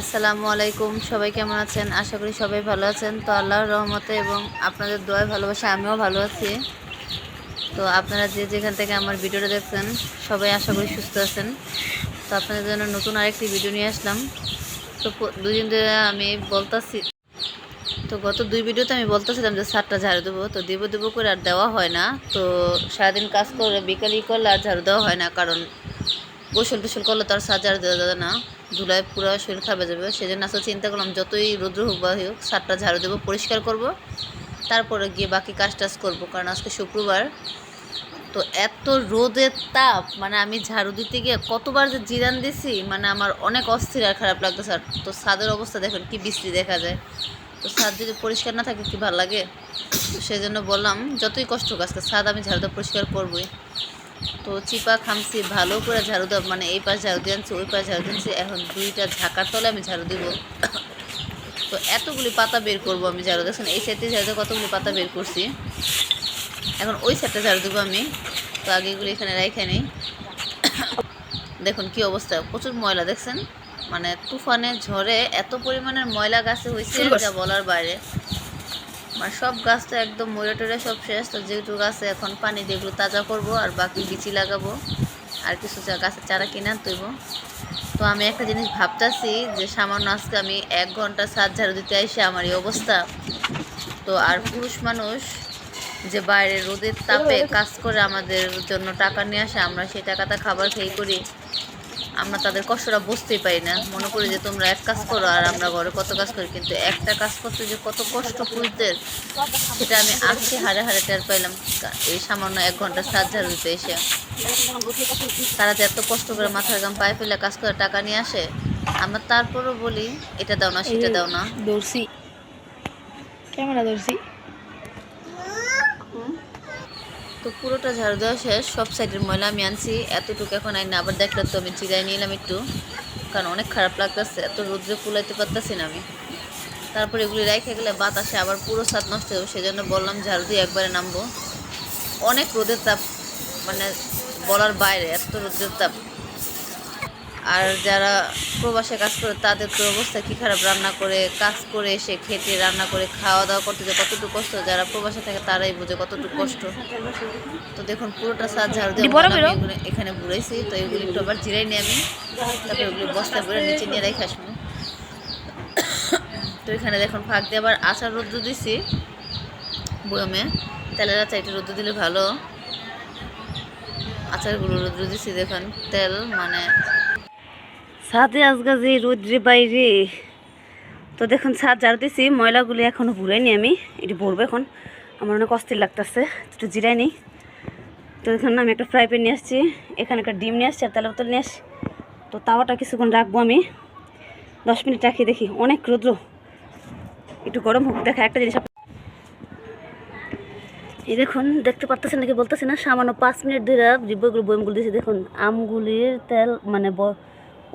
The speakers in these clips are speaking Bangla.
আসসালামু আলাইকুম, সবাই কেমন আছেন? আশা করি সবাই ভালো আছেন। তো আল্লাহর রহমতে এবং আপনাদের দোয়ায় ভালোবাসা আমিও ভালো আছি। তো আপনারা যে যেখান থেকে আমার ভিডিওটা দেখছেন, সবাই আশা করি সুস্থ আছেন। তো আপনাদের জন্য নতুন আরেকটি ভিডিও নিয়ে আসলাম। তো দুদিন ধরে আমি বলতাছি তো গত দুই ভিডিওতে আমি বলতেছিলাম যে সারটা ঝাড়ু দেবো। তো দেবো দেবো করে আর দেওয়া হয় না। তো সারাদিন কাজ করে বিকালই করলে আর ঝাড়ু দেওয়া হয় না, কারণ গোসল টোসল করলে তো আর দেওয়া যাবে না। ধুলায় পুরো শরীর খারাপ যাবে। সেজন্য আসলে চিন্তা করলাম যতই রৌদ্র হোক বা হোক সারটা ঝাড়ু দেবো, পরিষ্কার করব। তারপরে গিয়ে বাকি কাজ টাজ করব, কারণ আজকে শুক্রবার। তো এত রোদের তাপ মানে আমি ঝাড়ু দিতে গিয়ে কতবার যে জিরান দিছি মানে আমার অনেক অস্থির আর খারাপ লাগতো, স্যার। তো ছাদের অবস্থা দেখেন, কি বৃষ্টি দেখা যায়। তো ছাদ যদি পরিষ্কার না থাকে, কি ভালো লাগে? সেই জন্য বললাম, যতই কষ্ট হোক, আজকে ছাদ আমি ঝাড়ু দিয়ে পরিষ্কার করবই। তো চিপা খামছি ভালো করে ঝাড়ু দেওয়া মানে এই পাশ ঝাড়ু দিয়ে আনছি ওই পাশ ঝাড়ু দিয়েছি এখন দুইটা ঝাঁকার তলে আমি ঝাড়ু দিব। তো এতগুলি পাতা বের করব আমি ঝাড়ু। দেখছেন এই সাইডে ঝাড়ু দিয়ে কতগুলি পাতা বের করছি। এখন ওই সাইডটা ঝাড়ু দেবো আমি। তো আগে এগুলি এখানে রেখে নিই। দেখুন কি অবস্থা প্রচুর ময়লা দেখছেন? মানে তুফানে ঝড়ে এত পরিমাণের ময়লা গাছে হয়েছে যা বলার বাইরে। মানে সব গাছ তো একদম মরে টরে সব শেষ তো যেহেতু গাছে এখন পানি দিয়ে এগুলো তাজা করব আর বাকি বিচি লাগাবো আর কিছু গাছের চারা কিনে আনতেইব তো আমি একটা জিনিস ভাবতেছি যে সামান্য আজকে আমি এক ঘণ্টা সাত ঝাড়ু দিতে আইসে আমার এই অবস্থা। তো আর পুরুষ মানুষ যে বাইরে রোদের তাপে কাজ করে আমাদের জন্য টাকা নিয়ে আসে আমরা সেই টাকাটা খাবার খেয়ে করি। আমরা তাদের কষ্টটা বুঝতেই পারি না। মনে করি যে তোমরা এক কাজ করো আর আমরা ঘরে কত কাজ করি কিন্তু একটা কাজ করতে যে কত কষ্ট পুরুষদের সেটা আমি আজকে হারে হারে টের পাইলাম। এই সামান্য এক ঘণ্টা সাত ঝাড়ু দিতে এসে। তারা যে এত কষ্ট করে মাথার গাম পায়ে ফেলে কাজ করে টাকা নিয়ে আসে আমরা তারপরও বলি এটা দাও না সেটা দাও না। দর্শি। ক্যামেরা দর্শি। তো পুরোটা ঝাড়ু দেওয়া শেষ। সব সাইডের ময়লা আমি আনছি। এতটুকু এখন আইনি আবার দেখলাম তো আমি চিরাই নিলাম একটু। কারণ অনেক খারাপ লাগতেছে, এত রোদ্রে কুলাইতে পারতেছি না আমি। তারপর এগুলি রেখে গেলে বাতাসে আবার পুরো স্বাদ নষ্ট হবে সেজন্য বললাম ঝাড়ু দিয়ে একবারে নামবো। অনেক রোদের তাপ মানে বলার বাইরে, এত রোদের তাপ। আর যারা প্রবাসে কাজ করে তাদের তো অবস্থা কি খারাপ? রান্না করে কাজ করে এসে খেতে রান্না করে খাওয়া দাওয়া করতে যে কতটুকু কষ্ট যারা প্রবাসে থাকে তারাই বোঝে কতটুকু কষ্ট। তো দেখুন পুরোটা সাজ ঝাড়ু দিয়ে এখানে বুড়াইছি তো এগুলি একটু আবার জিরাই নিয়ে আমি তারপরে ওগুলি বস্তা করে নিচে নিয়ে রেখে আসব। তো এখানে দেখুন ফাঁক দিয়ে আবার আচার রোদ্র দিছি বয়মে। তেলের আচার একটু রোদ্র দিলে ভালো। আচারগুলো রোদ্র দিছি দেখুন তেল মানে ছাদে আজকে যে রোদ্রে বাইরে। তো দেখুন, ছাদ ঝাড়ু দিছি, ময়লাগুলি এখনও ভুলাইনি আমি। এটি ভরবো এখন। আমার অনেক অস্থির লাগতেছে, একটু জিরাই নিই। তো এখানে আমি একটা ফ্রাই প্যান নিয়ে আসছি, এখানে একটা ডিম নিয়ে আসছি আর তেলের বোতল নিয়ে আসছি তো তাওয়াটা কিছুক্ষণ রাখব আমি। দশ মিনিট রাখি দেখি, অনেক রৌদ্র। একটু গরম হোক, দেখা একটা জিনিস এই দেখুন, দেখতে পারতেছেন নাকি বলতেছি না? সামান্য পাঁচ মিনিট ধরে জিব্বগুলো বয়মগুলো দিয়েছি দেখুন, আমগুলির তেল মানে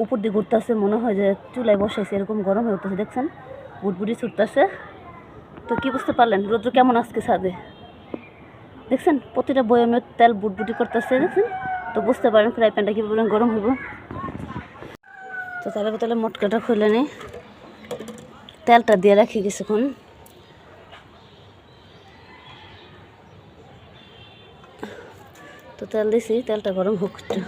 উপর দিয়ে ঘুরতেছে, মনে হয় যে চুলায় বসাইছে, এরকম গরম হয়ে উঠতেছে, দেখছেন? বুটবুটি ছুটতেছে। তো কি বুঝতে পারলেন? রৌদ্র কেমন আজকে ছাদে? দেখছেন? প্রতিটা বয়ামের তেল বুটবুটি করতেছে, দেখছেন? তো বুঝতে পারেন ফ্রাই প্যানটা কীভাবে গরম হইব? তো তাহলে বোতলে মটকাটা খুলে নিই। তেলটা দিয়ে রাখি কিছুক্ষণ। তো তেল দিছি, তেলটা গরম হোক একটু।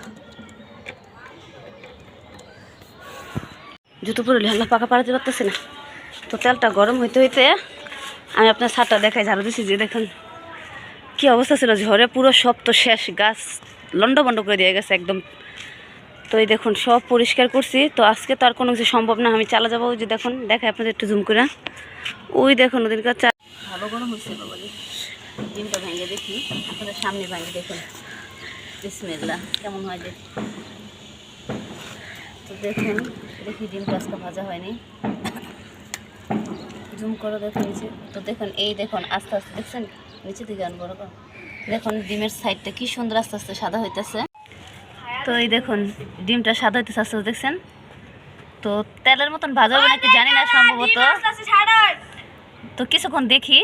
জুতো পরে হাল্লা পাকা পাড়াতে পারতেছি না। তো তেলটা গরম হইতে হইতে আমি আপনার ছাদটা দেখাই, ঝাড়ু দিছি যে দেখুন কি অবস্থা ছিল। ঝড়ে পুরো সব তো শেষ, গাছ লন্ড বন্ড করে দিয়ে গেছে একদম। তো এই দেখুন, সব পরিষ্কার করছি। তো আজকে তো আর কোনো কিছু সম্ভব না, আমি চালা যাব। যে দেখুন দেখে আপনাদের একটু জুম করে। ওই দেখুন ওদের কাছে ভালো গরম হয়েছে ডিমটা ভেঙে দেখি, আপনাদের সামনে ভেঙে দেখুন। বিসমিল্লা কেমন হয় দেখি তো দেখুন দেখি ডিমটা আজকে ভাজা হয়নি। জুম করে দেখুন নিচে তো দেখুন, এই দেখুন, আস্তে আস্তে, দেখছেন? নিচে দিকে আন বড় দেখুন, ডিমের সাইডটা কি সুন্দর আস্তে আস্তে সাদা হইতেছে। তো এই দেখুন, ডিমটা সাদা হইতেছে আস্তে আস্তে, দেখছেন? তো তেলের মতন ভাজা হবে নাকি জানি না সম্ভবত। তো কিছুক্ষণ দেখি,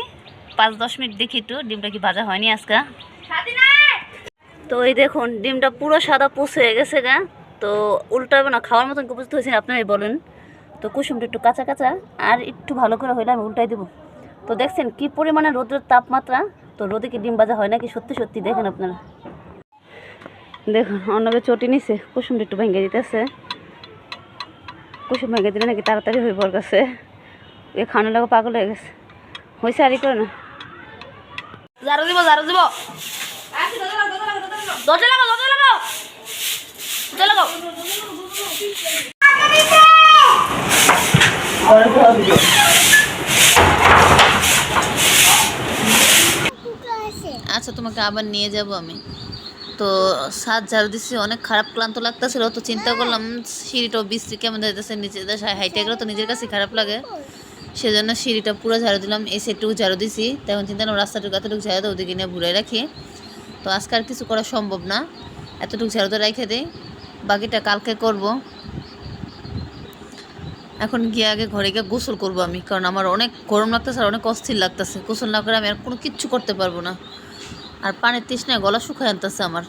পাঁচ দশ মিনিট দেখি একটু, ডিমটা কি ভাজা হয়নি আজকে। তো এই দেখুন, ডিমটা পুরো সাদা পুষ হয়ে গেছে গা। তো উল্টাবে না খাওয়ার মতন বুঝতে হয়েছে আপনারাই বলেন। তো কুসুমটা একটু কাঁচা কাঁচা আর একটু ভালো করে হইলে আমি উল্টাই দেবো। তো দেখছেন কি পরিমাণে রোদের তাপমাত্রা? তো রোদে কি ডিম ভাজা হয় নাকি? সত্যি সত্যি দেখেন আপনারা। দেখুন অন্যকে চটি নিছে কুসুমটা একটু ভেঙে দিতেছে। কুসুম ভেঙে দিলে নাকি তাড়াতাড়ি হয়ে পড় গেছে এ খাওয়ানো লাগা পাগল হয়ে গেছে। হয়েছে আর ই করে না। ঝাড়ু দিব ঝাড়ু দিব। দরজা লাগাও। আচ্ছা তোমাকে আবার নিয়ে যাব আমি। তো সাত ঝাড়ু দিচ্ছি অনেক খারাপ ক্লান্ত লাগতেছিল, তো চিন্তা করলাম সিঁড়িটা বৃষ্টি কেমন যাইতেছে নিচে হাইটে গেলে তো নিজের কাছে খারাপ লাগে। সেজন্য সিঁড়িটা পুরো ঝাড়ু দিলাম এই সেটুকু ঝাড়ু দিছি তেমন চিন্তা করলাম রাস্তাটুকু এতটুকু ঝাড়ু তো ওদিকে নিয়ে ঘুরে রাখি। তো আজকে আর কিছু করা সম্ভব না, এতটুকু ঝাড়ু তো রেখে দিই। বাকিটা কালকে করব। এখন গিয়ে আগে ঘরে গিয়ে গোসল করব আমি, কারণ আমার অনেক গরম লাগতেছে আর অনেক অস্থির লাগতেছে। গোসল না করে আমি আর কোনো কিচ্ছু করতে পারব না। আর পানির তৃষ্ণায় গলা শুকায় আনতেছে আমার।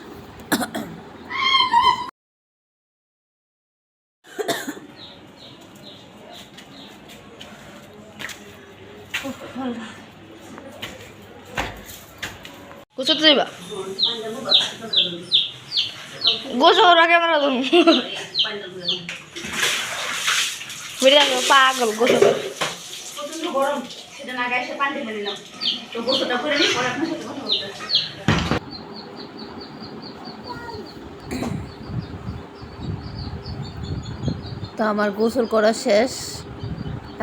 গোসল যাইবা? গোসল আগে আমরা বেরিয়ে আসব পাগল গোসল। প্রচণ্ড গরম। সেটা না গায়ে পানি ঢেলে নিলাম তো গোসলটা করে নিই পরে আপনার সাথে কথা বলতে আসছি। তো আমার গোসল করা শেষ।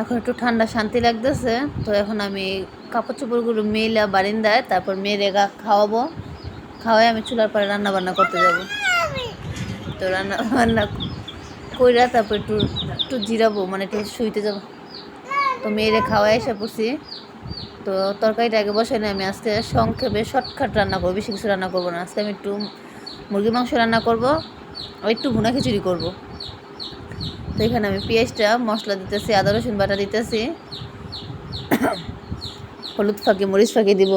এখন একটু ঠান্ডা শান্তি লাগতেছে। তো এখন আমি কাপড় চোপড়গুলো মেলা বারিন্দায় তারপর মেয়েরে গা খাওয়াবো। খাওয়াই আমি চুলার পরে রান্না বান্না করতে যাব। তো রান্না বান্না কইরা তারপর একটু একটু জিরাবো মানে একটু শুইতে যাব। তো মেয়েরে খাওয়াই এসে পড়ছি। তো তরকারিটা আগে বসাই না আমি আজকে সংক্ষেপে শর্টকাট রান্না করব, বেশি কিছু রান্না করব না। আজকে আমি একটু মুরগি মাংস রান্না করব, আর একটু ভুনা খিচুড়ি করব। তো এখানে আমি পেঁয়াজটা, মশলা দিতেছি, আদা, রসুন বাটা দিতেছি। হলুদ ফাঁকি, মরিচ ফাঁকি দিব।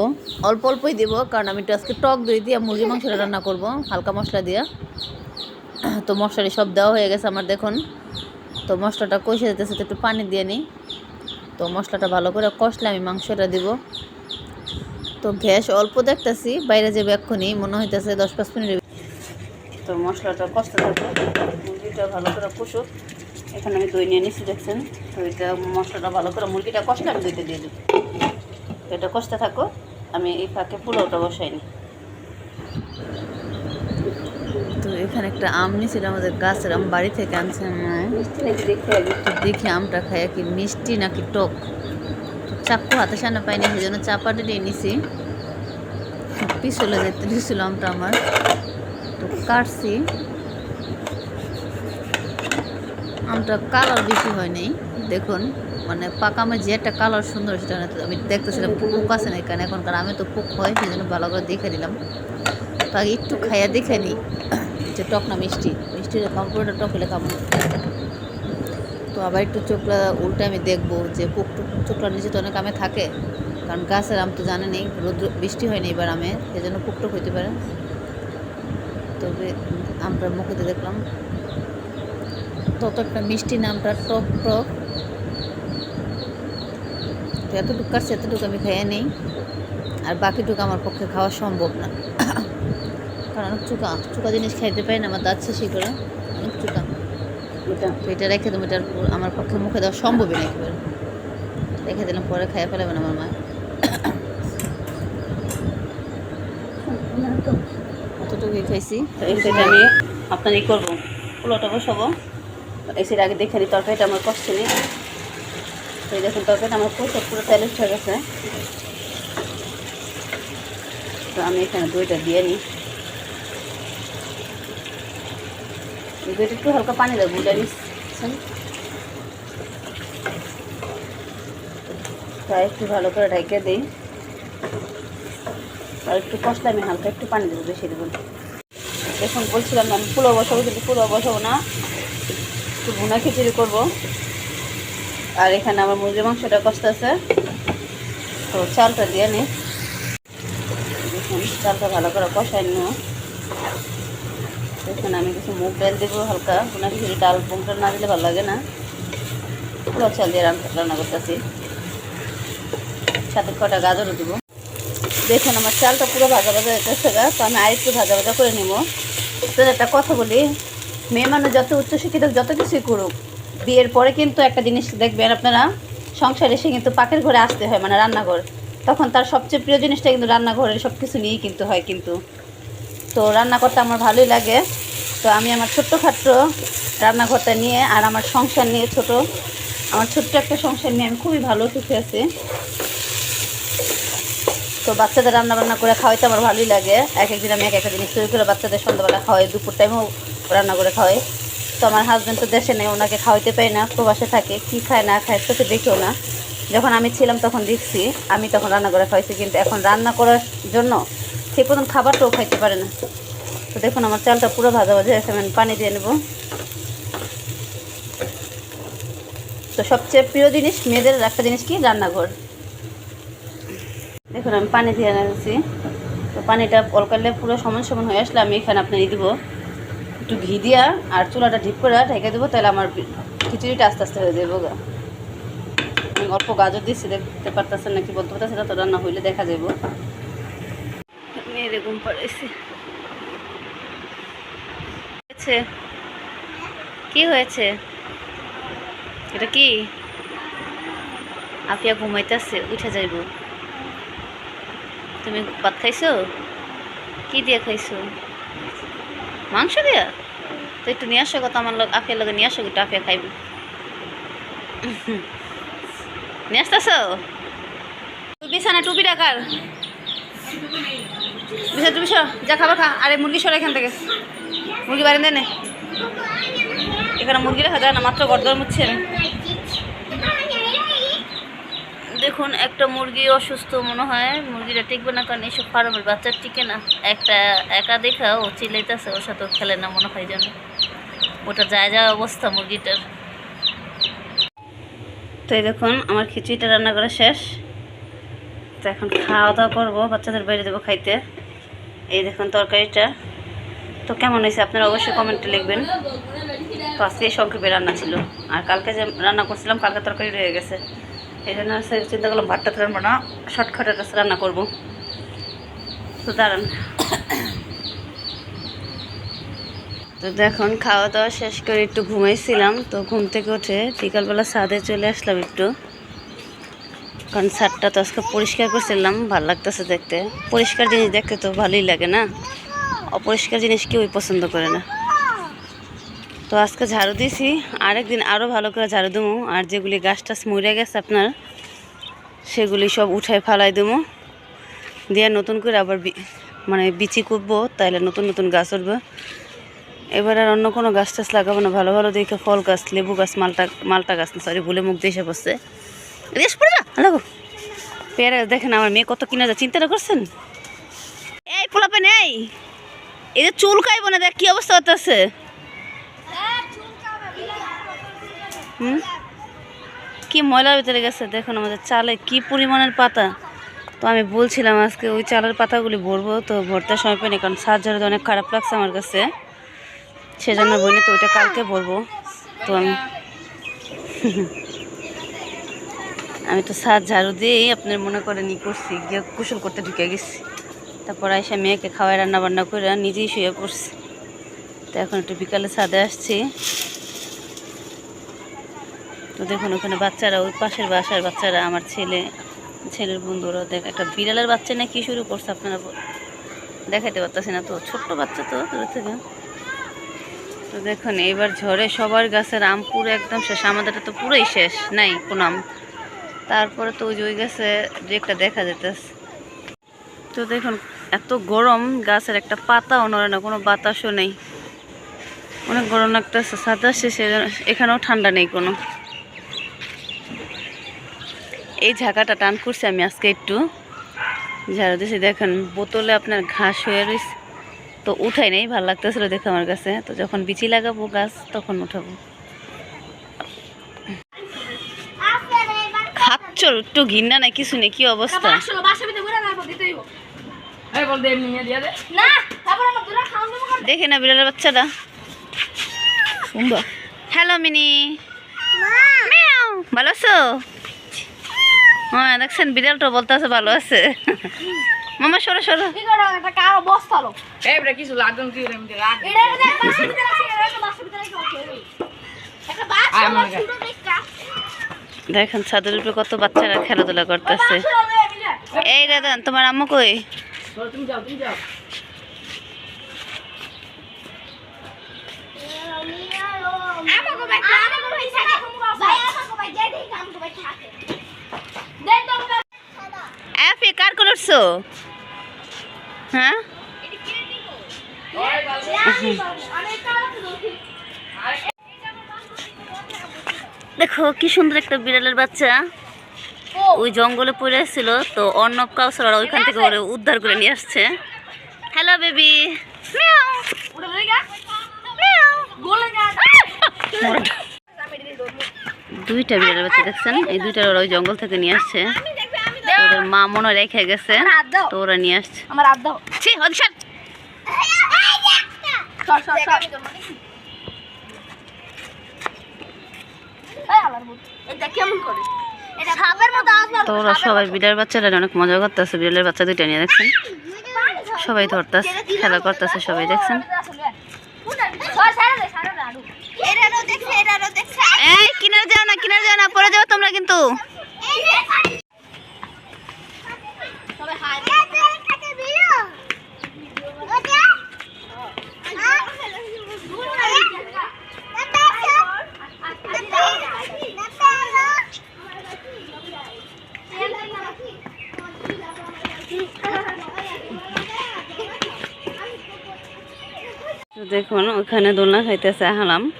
অল্প অল্পই দিব, কারণ আমি একটু আজকে টক দই দিয়ে মুরগি মাংসটা রান্না করব, হালকা মশলা দিয়ে। তো মশলাটি সব দেওয়া হয়ে গেছে আমার, দেখুন। তো মশলাটা কষে দিতেছে তো একটু পানি দিয়ে নিই। তো মশলাটা ভালো করে কষলে আমি মাংসটা দিব। তো গ্যাস অল্প দেখতেছি, বাইরে যে এক্ষুনি, মনে হইতেছে দশ পাঁচ মিনিট তো মশলাটা কষতে থাকবে। মুরগিটা ভালো করে কষুক। এখানে আমি দই নিয়ে নিচ্ছি দেখছেন? তো এটা মশলাটা ভালো করে, মুরগিটা কষলে আমি দইটা দিয়ে দেবো। এটা কষতে থাকো। আমি এই ফাঁকে পোলাওটা বসাই নিই তো এখানে একটা আম নিয়েছিল আমাদের গাছের আম, বাড়ি থেকে আনছে দেখি আমটা খাই কি মিষ্টি নাকি টক। তো চাক্কু হাতে সামনে পাইনি সেই জন্য চাপাটি দিয়ে নিছি। পিছলে যেতে দিয়েছিল আমটা আমার। তো কাটছি। আমটা কালার বেশি হয় দেখুন। মানে পাকা আমের যে একটা কালার সুন্দর, সেটা আমি দেখতেছিলাম, পোক আছে না এখানে। এখনকার আমি তো পোক হয় সেই জন্য ভালো করে দেখে দিলাম তো আগে একটু খাইয়া দেখে নিই। যে টক না মিষ্টি। মিষ্টি কম্পিউটার টক হলে খাব তো আবার একটু চোখলা উল্টে আমি দেখব যে পোক চোখলার নিচে তো অনেক আমে থাকে। কারণ গাছের আম তো জানে নেই রোদ্র, বৃষ্টি হয়নি এবার আমে সেই জন্য পোক টোক হইতে পারে। তবে আমরা মুখেতে দেখলাম। তত একটা মিষ্টি নামটা টক টক। তো এতটুকু কাটছে, এতটুকু আমি খাইয়ে নেই। আর বাকিটুকু আমার পক্ষে খাওয়া সম্ভব না। কারণ অনেক চুকা চুকা জিনিস খাইতে পারি না আমার দাঁত শেষই করে অনেক চুকা। এটা তো এটা রেখে দেবো এটার আমার পক্ষে মুখে দেওয়া সম্ভবই না একেবারে। রেখে দিলাম পরে খাইয়ে ফেলাবেন আমার মা। অতটুকুই খাইছি। তো সাইডে আমি আপনার ই করব পোলাওটা বসাবো। সাইডে আগে দেখে নিই তরকারিটা আমার কষ্ট নেই। তো এই দেখুন তরকারিটা আমার পুরো পুরো তেলের হয়ে গেছে। তো আমি এখানে দইটা দিয়ে নিই। এই একটু হালকা পানি দেবো, বুঝে নিচ্ছেন তাই একটু ভালো করে ঢেকে দিই। আর একটু কষলে আমি হালকা, একটু পানি দেবো, বেশি দেবো এখন বলছিলাম আমি পোলাও বসাবো, কিন্তু পোলাও বসাবো না। একটু ভুনা খিচুড়ি করব। আর এখানে আমার মুরগি মাংসটা কষ্ট আছে তো চালটা দিয়ে নি। চালটা ভালো করে কষাই নিও। এখানে আমি কিছু মুগ ডাল দেবো হালকা ভুনা খিচুড়ি ডাল মুগ না দিলে ভালো লাগে না। পুরো চাল দিয়ে রান্না রান্না করতেছি। সাথে কটা গাজরও দেবো। দেখুন আমার চালটা পুরো ভাজা ভাজা হইতেছে গা, তো আমি আরেকটু ভাজা ভাজা করে নিব। তো একটা কথা বলি, মেয়ে মানুষ যত উচ্চশিক্ষিত যত কিছুই করুক, বিয়ের পরে কিন্তু একটা জিনিস দেখবেন আপনারা, সংসারে এসে কিন্তু পাকের ঘরে আসতে হয় মানে রান্নাঘর। তখন তার সবচেয়ে প্রিয় জিনিসটা কিন্তু রান্নাঘরের সব কিছু নিয়েই কিন্তু হয় কিন্তু। তো রান্না করতে আমার ভালোই লাগে। তো আমি আমার ছোট্ট ছোট্টখাট্ট রান্নাঘরটা নিয়ে আর আমার সংসার নিয়ে ছোট, আমার ছোট্ট একটা সংসার নিয়ে আমি খুবই ভালো সুখে আছি। তো বাচ্চাদের রান্না বান্না করে খাওয়াইতে আমার ভালোই লাগে। এক একদিন আমি এক একটা জিনিস তৈরি করে বাচ্চাদের সন্ধ্যাবেলা খাওয়াই, দুপুর টাইমেও রান্না করে খাওয়াই। তো আমার হাজব্যান্ড তো দেশে নেই, ওনাকে খাওয়াইতে পারি না, প্রবাসে থাকে, কি খায় না খায় চোখে দেখেও না। যখন আমি ছিলাম তখন দেখছি, আমি তখন রান্না করে খাওয়াইছি, কিন্তু এখন রান্না করার জন্য ঠিক মতন খাবারটাও খাইতে পারে না। তো দেখুন, আমার চালটা পুরো ভাজা ভাজা হয়েছে, আমি পানি দিয়ে নেব। তো সবচেয়ে প্রিয় জিনিস মেয়েদের একটা জিনিস কি? রান্নাঘর। দেখুন, আমি পানি দিয়ে রাখছি তো পানিটা অলকালে পুরো সমান সমান হয়ে আসলে আমি এখানে আপনার দিব। একটু ঘি দিয়া আর চুলাটা ঢিপ করে ঢেকে দেবো, তাহলে আমার খিচুড়িটা আস্তে আস্তে হয়ে যাব গা। আমি অল্প গাজর দিচ্ছি দেখতে পারতেছেন নাকি, বলতে পারতেছে তো রান্না হইলে দেখা যাব পাড়াইছি হয়েছে? কি হয়েছে? এটা কি? আপিয়া ঘুমাইতেছে উঠে যাইব। তুমি ভাত খাইছো? কি দিয়ে খাইছো? মাংস দিয়া? তো একটু নিয়ে আসো কত আমার লোক আফিয়ার লগে নিয়ে আসো একটু আফিয়া খাইব। নিয়ে আসতেছো? বিছানা টুপি ডাকার টুপি সর যা খাবার খা। আরে, মুরগি সর এখান থেকে। মুরগি বাড়ি দেনে এখানে মুরগি রাখা যায় না, মাত্র গরদর মুচ্ছে আমি। দেখুন, একটা মুরগি অসুস্থ মনে হয়। মুরগিটা টিকবে না, কারণ এইসব ফার্মের বাচ্চা টিকে না। একটা একা দেখা, ও চিল্লাইতেছে, ওর সাথে খেলে না, মনে হয় যেন। ওটা যায় যা অবস্থা মুরগিটার। তো এই দেখুন, আমার খিচুড়িটা রান্না করা শেষ। তো এখন খাওয়া দাওয়া করব, বাচ্চাদের বাইরে দেবো খাইতে। এই দেখুন তরকারিটা। তো কেমন হয়েছে? আপনারা অবশ্যই কমেন্টে লিখবেন। তো আজকে সংক্ষেপে রান্না ছিল। আর কালকে যে রান্না করছিলাম, কালকে তরকারি রয়ে গেছে। এই জন্য চিন্তা করলাম, ভাতটা রান্না না শর্টকাট একটা রান্না করব। তো দাঁড়ান। তো দেখুন, খাওয়া দাওয়া শেষ করে একটু ঘুমাইছিলাম। তো ঘুম থেকে উঠে বিকালবেলা ছাদে চলে আসলাম একটু। কারণ ছাদটা তো আজকে পরিষ্কার করছিলাম, ভালো লাগতেছে দেখতে। পরিষ্কার জিনিস দেখতে তো ভালোই লাগে না? অপরিষ্কার জিনিস কেউই পছন্দ করে না। তো আজকে ঝাড়ু দিয়েছি, আরেকদিন আরও ভালো করে ঝাড়ু দেবো। আর যেগুলি গাছ টাছ মরে গেছে আপনার, সেগুলি সব উঠায় ফালাই দেবো। দিয়ে নতুন করে আবার মানে বিচি করব তাহলে নতুন নতুন গাছ উঠবে। এবার আর অন্য কোনো গাছ টাছ লাগাবো না, ভালো ভালো দেখে ফল গাছ, লেবু গাছ, মালটা মালটা গাছ সরি ভুলে মুখ দিয়ে এসে বসছে রেস পড়ে যা। লাগো পেয়ারা দেখেন আমার মেয়ে কত কিনা যা চিন্তাটা করছেন? এই পোলাপেন এই এই যে চুল খাইব না দেখ কি অবস্থা হতেছে হুম? কি ময়লার ভিতরে গেছে দেখুন আমাদের চালে কি পরিমাণের পাতা। তো আমি বলছিলাম আজকে ওই চালের পাতাগুলি ভরবো তো ভরতে সময় পাইনি কারণ ঝাড়ু অনেক খারাপ লাগছে আমার কাছে। সেজন্য বলি তো ওইটা কালকে ভরবো। তো আমি আমি তো সার ঝাড়ু দিয়েই আপনার মনে করে নি করছি, গিয়ে কুশল করতে ঢুকে গেছি। তারপর এসে মেয়েকে খাওয়াই রান্না বান্না করে নিজেই শুয়ে পড়ছি। তো এখন একটু বিকালে ছাদে আসছি। তো দেখুন, ওখানে বাচ্চারা, ওই পাশের বাসার বাচ্চারা, আমার ছেলে, ছেলের বন্ধুরা, দেখ, একটা বিড়ালের বাচ্চা না কি শুরু করছে আপনারা দেখাতে পারতেছি না তো, ছোট্ট বাচ্চা তো দূর থেকে। তো দেখুন এবার ঝড়ে সবার গাছের আম পুরো একদম শেষ, আমাদেরটা তো পুরোই শেষ, নাই কোনো আম। তারপরে তো ওই ওই গাছে একটা দেখা যেতেছে। তো দেখুন, এত গরম, গাছের একটা পাতাও নড়ে না, কোনো বাতাসও নেই। অনেক গরম লাগতেছে, সাদা শেষে এখানেও ঠান্ডা নেই কোনো। এই ঝাঁকাটা টান করছি আমি আজকে একটু। ঝাড়ু দিয়েছি দেখেন, বোতলে আপনার ঘাস হয়ে রয়েছে তো উঠাই নেই, ভালো লাগতেছিল দেখে আমার কাছে। তো যখন বিচি লাগাবো গাছ, তখন উঠাবো। খাচ্ছ একটু ঘিন্না না কিছু নেই কি অবস্থা? দেখে না বিড়ালের বাচ্চাটা। সুন্দর হ্যালো মিনি। ভালো আছো? হ্যাঁ দেখছেন বিড়ালটা বলতে আছে ভালো আছে। মামা সরো সরো। কিছু দেখেন ছাদের উপরে কত বাচ্চারা খেলাধুলা করতেছে। এই দাদা তোমার আম্মু কই? কার করছ হ্যাঁ? দেখি কি সুন্দর একটা বিড়ালের বাচ্চা। ওই জঙ্গলে পড়ে ছিল তো অর্ণব কাউসার ওইখান থেকে ওরে উদ্ধার করে নিয়ে আসছে। হ্যালো বেবি দুইটা বিড়ালের বাচ্চা দেখছেন? এই দুইটা ওরা ওই জঙ্গল থেকে নিয়ে আসছে। ওদের মা মনে রেখে গেছে তো ওরা নিয়ে আসছে। আমার দাও ছি হদিশাল সর সর সর এই আলার ভূত এটা কেমন করে? এটা সাপের মতো আওয়াজ তো ওরা সবাই বিড়াল বাচ্চারা অনেক মজা করতেছে বিড়ালের বাচ্চা দুইটা নিয়ে দেখছেন। সবাই ধরতেছে খেলা করতেছে সবাই দেখছেন। এই কিনারে যাও না কিনারে যাও না পরে যাও তোমরা কিন্তু। দেখুন, ওখানে দোলনা খাইতেছে হালাম।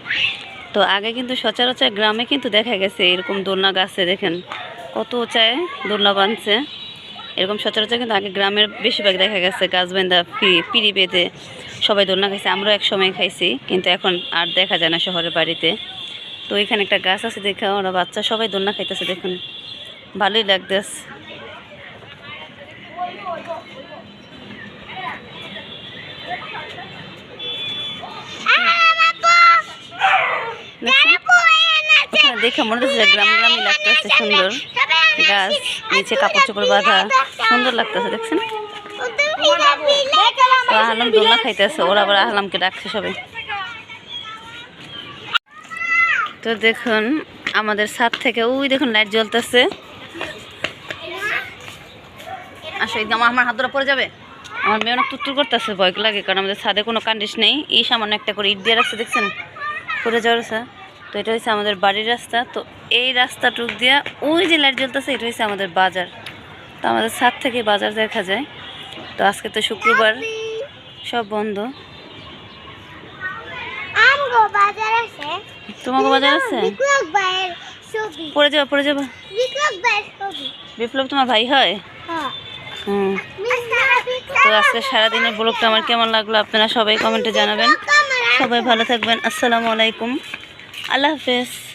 তো আগে কিন্তু সচরাচর গ্রামে কিন্তু দেখা গেছে এরকম দোলনা গাছে, দেখেন, কত উঁচায় দোলনা বাঁধছে। এরকম সচরাচর কিন্তু আগে গ্রামের বেশিরভাগ দেখা গেছে, গাছ বান্ধা পি- পিড়ি বেঁধে সবাই দোলনা খাইছে। আমরাও এক সময় খাইছি, কিন্তু এখন আর দেখা যায় না শহরের বাড়িতে। তো এখানে একটা গাছ আছে দেখে ওরা বাচ্চা সবাই দোলনা খাইতেছে দেখুন। ভালোই লাগতেছে। দেখে মনে হচ্ছে গ্রাম গ্রামই লাগতেছে সুন্দর গাছ, নিচে কাপড় চোপড় বাঁধা, সুন্দর লাগতেছে, দেখছেন? আহলাম দোলনা খাইতেছে, ওরা আবার আহলামকে ডাকছে সবাই। তো দেখুন, আমাদের ছাদ থেকে ওই দেখুন, লাইট জ্বলতেছে। আসো একদম আমার হাত ধরা পড়ে যাবে? আমার মেয়ে অনেক তুত্তুর করতেছে, ভয় লাগে, কারণ আমাদের ছাদে কোনো কান্ডিস নেই। এই সামান্য একটা করে ইট দিয়ে রাখছে, দেখছেন? পড়ে যাওয়ার রাস্তা। তো এটা হচ্ছে আমাদের বাড়ির রাস্তা। তো এই রাস্তাটুক দিয়ে ওই যে লাইট জ্বলতেছে, এটা হচ্ছে আমাদের বাজার। তো আমাদের ছাদ থেকে বাজার দেখা যায়। তো আজকে তো শুক্রবার, সব বন্ধ। আছে। তোমাকে বাজার আছে? বিপ্লব পড়ে যাব পড়ে যাব। বিপ্লব ভাইয়ের ছবি। বিপ্লব তোমার ভাই হয়? হ্যাঁ। হুম। তো আজকে সারাদিনের ব্লগটা আমার কেমন লাগল আপনারা সবাই কমেন্টে জানাবেন। সবাই ভালো থাকবেন। আসসালামু আলাইকুম। আল্লাহ হাফেজ।